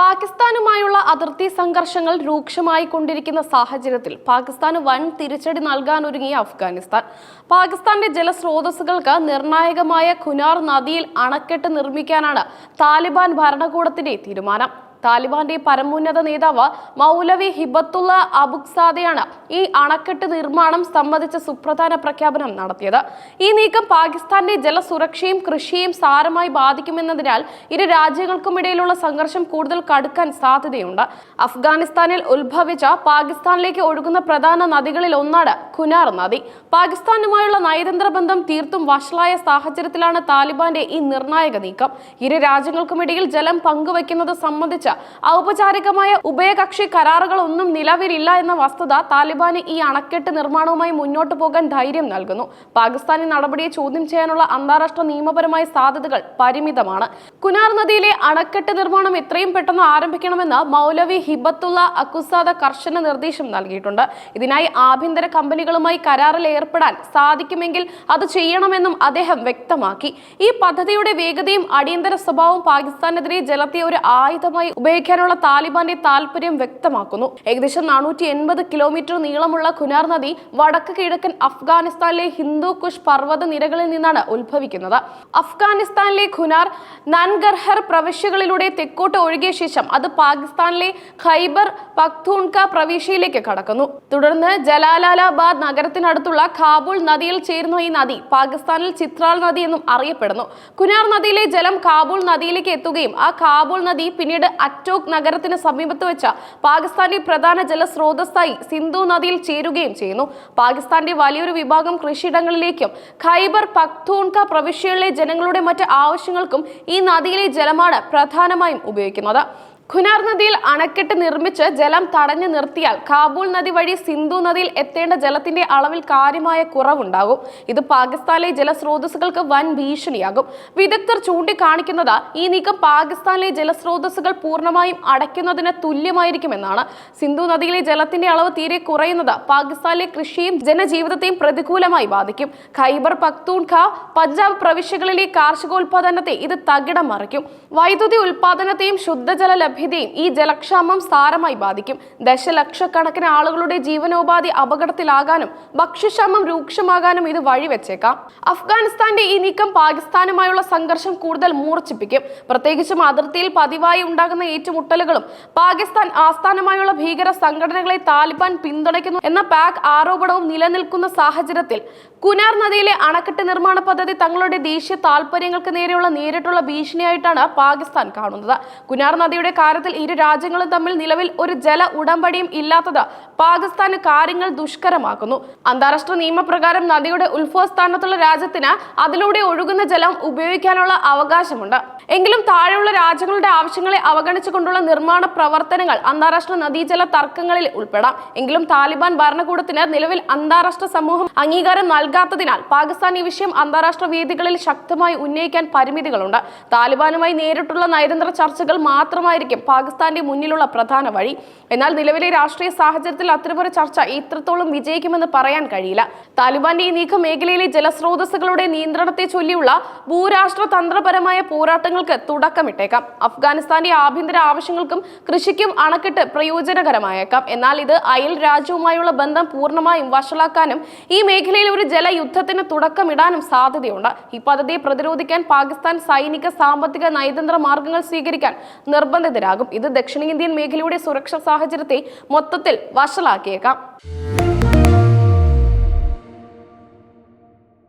പാകിസ്ഥാനുമായുള്ള അതിർത്തി സംഘർഷങ്ങൾ രൂക്ഷമായി കൊണ്ടിരിക്കുന്ന സാഹചര്യത്തിൽ പാകിസ്ഥാന് വൻ തിരിച്ചടി നൽകാനൊരുങ്ങിയ അഫ്ഗാനിസ്ഥാൻ. പാകിസ്ഥാന്റെ ജലസ്രോതസ്സുകൾക്ക് നിർണായകമായ ഖുനാർ നദിയിൽ അണക്കെട്ട് നിർമ്മിക്കാനാണ് താലിബാൻ ഭരണകൂടത്തിന്റെ തീരുമാനം. താലിബാന്റെ പരമോന്നത നേതാവ് മൗലവി ഹിബത്തുള്ള അബുഖ്സാദയാണ് ഈ അണക്കെട്ട് നിർമ്മാണം സംബന്ധിച്ച സുപ്രധാന പ്രഖ്യാപനം നടത്തിയത്. ഈ നീക്കം പാകിസ്ഥാന്റെ ജലസുരക്ഷയും കൃഷിയും സാരമായി ബാധിക്കുമെന്നതിനാൽ ഇരു രാജ്യങ്ങൾക്കുമിടയിലുള്ള സംഘർഷം കൂടുതൽ കടുക്കാൻ സാധ്യതയുണ്ട്. അഫ്ഗാനിസ്ഥാനിൽ ഉത്ഭവിച്ച പാകിസ്ഥാനിലേക്ക് ഒഴുകുന്ന പ്രധാന നദികളിൽ ഒന്നാണ് ഖുനാർ നദി. പാകിസ്ഥാനുമായുള്ള നയതന്ത്ര ബന്ധം തീർത്തും വഷളായ സാഹചര്യത്തിലാണ് താലിബാന്റെ ഈ നിർണായക നീക്കം. ഇരു രാജ്യങ്ങൾക്കുമിടയിൽ ജലം പങ്കുവയ്ക്കുന്നത് സംബന്ധിച്ച ഔപചാരികമായ ഉഭയകക്ഷി കരാറുകളൊന്നും നിലവിലില്ല എന്ന വസ്തുത താലിബാന് ഈ അണക്കെട്ട് നിർമ്മാണവുമായി മുന്നോട്ടു പോകാൻ ധൈര്യം നൽകുന്നു. പാകിസ്ഥാനി നടപടിയെ ചോദ്യം ചെയ്യാനുള്ള അന്താരാഷ്ട്ര നിയമപരമായ സാധ്യതകൾ പരിമിതമാണ്. കുനാർ നദിയിലെ അണക്കെട്ട് നിർമ്മാണം എത്രയും പെട്ടെന്ന് ആരംഭിക്കണമെന്ന് മൗലവി ഹിബത്തുള്ള അക്കുസാദ കർശന നിർദ്ദേശം നൽകിയിട്ടുണ്ട്. ഇതിനായി ആഭ്യന്തര കമ്പനികളുമായി കരാറിൽ ഏർപ്പെടാൻ സാധിക്കുമെങ്കിൽ അത് ചെയ്യണമെന്നും അദ്ദേഹം വ്യക്തമാക്കി. ഈ പദ്ധതിയുടെ വേഗതയും അടിയന്തര സ്വഭാവവും പാകിസ്ഥാനെതിരെ ജലത്തെ ഒരു ആയുധമായി ഉപയോഗിക്കാനുള്ള താലിബാന്റെ താല്പര്യം വ്യക്തമാക്കുന്നു. ഏകദേശം നാനൂറ്റി എൺപത് കിലോമീറ്റർ നീളമുള്ള കുനാർ നദി വടക്ക് കിഴക്കൻ അഫ്ഗാനിസ്ഥാനിലെ ഹിന്ദു കുഷ് പർവത നിരകളിൽ നിന്നാണ് ഉത്ഭവിക്കുന്നത്. അഫ്ഗാനിസ്ഥാനിലെ ഖുനാർ നൻഗർഹർ പ്രവിശ്യകളിലൂടെ തെക്കോട്ട് ഒഴുകിയ ശേഷം അത് പാകിസ്ഥാനിലെ ഖൈബർ പഖ്തൂൺക പ്രവിശ്യയിലേക്ക് കടക്കുന്നു. തുടർന്ന് ജലാലാലാബാദ് നഗരത്തിനടുത്തുള്ള കാബൂൾ നദിയിൽ ചേരുന്ന ഈ നദി പാകിസ്ഥാനിൽ ചിത്രാൾ നദി എന്നും അറിയപ്പെടുന്നു. കുനാർ നദിയിലെ ജലം കാബൂൾ നദിയിലേക്ക് എത്തുകയും ആ കാബൂൾ നദി പിന്നീട് അറ്റോക് നഗരത്തിന് സമീപത്ത് വെച്ച പാകിസ്ഥാന്റെ പ്രധാന ജലസ്രോതസ്സായി സിന്ധു നദിയിൽ ചേരുകയും ചെയ്യുന്നു. പാകിസ്ഥാന്റെ വലിയൊരു വിഭാഗം കൃഷിയിടങ്ങളിലേക്കും ഖൈബർ പഖ്തൂൺക പ്രവിശ്യകളിലെ ജനങ്ങളുടെ മറ്റ് ആവശ്യങ്ങൾക്കും ഈ നദിയിലെ ജലമാണ് പ്രധാനമായും ഉപയോഗിക്കുന്നത്. ഖുനാർ നദിയിൽ അണക്കെട്ട് നിർമ്മിച്ച് ജലം തടഞ്ഞു നിർത്തിയാൽ കാബൂൾ നദി വഴി സിന്ധു നദിയിൽ എത്തേണ്ട ജലത്തിന്റെ അളവിൽ കാര്യമായ കുറവുണ്ടാകും. ഇത് പാകിസ്ഥാനിലെ ജലസ്രോതസ്സുകൾക്ക് വൻ ഭീഷണിയാകും. വിദഗ്ധർ ചൂണ്ടിക്കാണിക്കുന്നത് ഈ നീക്കം പാകിസ്ഥാനിലെ ജലസ്രോതസ്സുകൾ പൂർണമായും അടയ്ക്കുന്നതിന് തുല്യമായിരിക്കുമെന്നാണ്. സിന്ധു നദിയിലെ ജലത്തിന്റെ അളവ് തീരെ കുറയുന്നത് പാകിസ്ഥാനിലെ കൃഷിയും ജനജീവിതത്തെയും പ്രതികൂലമായി ബാധിക്കും. ഖൈബർ പക്തൂൺഖ പഞ്ചാബ് പ്രവിശ്യകളിലെ കാർഷികോൽപാദനത്തെ ഇത് തകിടം മറിക്കും. വൈദ്യുതി ഉൽപാദനത്തെയും ശുദ്ധജല ലഭ്യതയും ഈ ജലക്ഷാമം സാരമായി ബാധിക്കും. ദശലക്ഷക്കണക്കിന് ആളുകളുടെ ജീവനോപാധി അപകടത്തിലാകാനും ഭക്ഷ്യക്ഷാമം രൂക്ഷമാകാനും ഇത് വഴിവെച്ചേക്കാം. അഫ്ഗാനിസ്ഥാന്റെ ഈ നീക്കം പാകിസ്ഥാനുമായുള്ള സംഘർഷം കൂടുതൽ മൂർച്ഛിപ്പിക്കും. പ്രത്യേകിച്ചും അതിർത്തിയിൽ പതിവായി ഉണ്ടാകുന്ന ഏറ്റുമുട്ടലുകളും പാകിസ്ഥാൻ ആസ്ഥാനമായുള്ള ഭീകര സംഘടനകളെ താലിബാൻ പിന്തുണയ്ക്കുന്നു എന്ന പാക് ആരോപണവും നിലനിൽക്കുന്ന സാഹചര്യത്തിൽ കുനാർ നദിയിലെ അണക്കെട്ട് നിർമ്മാണ പദ്ധതി തങ്ങളുടെ ദേശീയ താൽപര്യങ്ങൾക്ക് നേരെയുള്ള നേരിട്ടുള്ള ഭീഷണിയായിട്ടാണ് പാകിസ്ഥാൻ കാണുന്നത്. കുനാർ നദിയുടെ കാര്യത്തിൽ ഇരു രാജ്യങ്ങളും തമ്മിൽ നിലവിൽ ഒരു ജല ഉടമ്പടിയും ഇല്ലാത്തത് പാകിസ്ഥാന് കാര്യങ്ങൾ ദുഷ്കരമാക്കുന്നു. അന്താരാഷ്ട്ര നിയമപ്രകാരം നദിയുടെ ഉത്ഭവസ്ഥാനത്തുള്ള രാജ്യത്തിന് അതിലൂടെ ഒഴുകുന്ന ജലം ഉപയോഗിക്കാനുള്ള അവകാശമുണ്ട്. എങ്കിലും താഴെയുള്ള രാജ്യങ്ങളുടെ ആവശ്യങ്ങളെ അവഗണിച്ചുകൊണ്ടുള്ള നിർമ്മാണ പ്രവർത്തനങ്ങൾ അന്താരാഷ്ട്ര നദീജല തർക്കങ്ങളിൽ ഉൾപ്പെടാം. എങ്കിലും താലിബാൻ ഭരണകൂടത്തിന് നിലവിൽ അന്താരാഷ്ട്ര സമൂഹം അംഗീകാരം നൽകാത്തതിനാൽ പാകിസ്ഥാൻ ഈ വിഷയം അന്താരാഷ്ട്ര വേദികളിൽ ശക്തമായി ഉന്നയിക്കാൻ പരിമിതികളുണ്ട്. താലിബാനുമായി നേരിട്ടുള്ള നയതന്ത്ര ചർച്ചകൾ മാത്രമായിരിക്കും പാകിസ്ഥാന്റെ മുന്നിലുള്ള പ്രധാന വഴി. എന്നാൽ നിലവിലെ രാഷ്ട്രീയ സാഹചര്യത്തിൽ അത്തരമൊരു ചർച്ച ഇത്രത്തോളം വിജയിക്കുമെന്ന് പറയാൻ കഴിയില്ല. താലിബാന്റെ ഈ നീക്കം മേഖലയിലെ ജലസ്രോതസ്സുകളുടെ നിയന്ത്രണത്തെ ചൊല്ലിയുള്ള ഭൂരാഷ്ട്ര തന്ത്രപരമായ പോരാട്ടങ്ങൾക്ക് തുടക്കമിട്ടേക്കാം. അഫ്ഗാനിസ്ഥാന്റെ ആഭ്യന്തര ആവശ്യങ്ങൾക്കും കൃഷിക്കും അണക്കെട്ട് പ്രയോജനകരമായേക്കാം. എന്നാൽ ഇത് അയൽ രാജ്യവുമായുള്ള ബന്ധം പൂർണമായും വഷളാക്കാനും ഈ മേഖലയിൽ ഒരു ജലയുദ്ധത്തിന് തുടക്കമിടാനും സാധ്യതയുണ്ട്. ഈ പദ്ധതിയെ പ്രതിരോധിക്കാൻ പാകിസ്ഥാൻ സൈനിക സാമ്പത്തിക നയതന്ത്ര മാർഗങ്ങൾ സ്വീകരിക്കാൻ നിർബന്ധിതരാകും ഇത് ദക്ഷിണേന്ത്യൻ മേഖലയുടെ സുരക്ഷാ സാഹചര്യത്തെ മൊത്തത്തിൽ വഷളാക്കിയേക്കാം.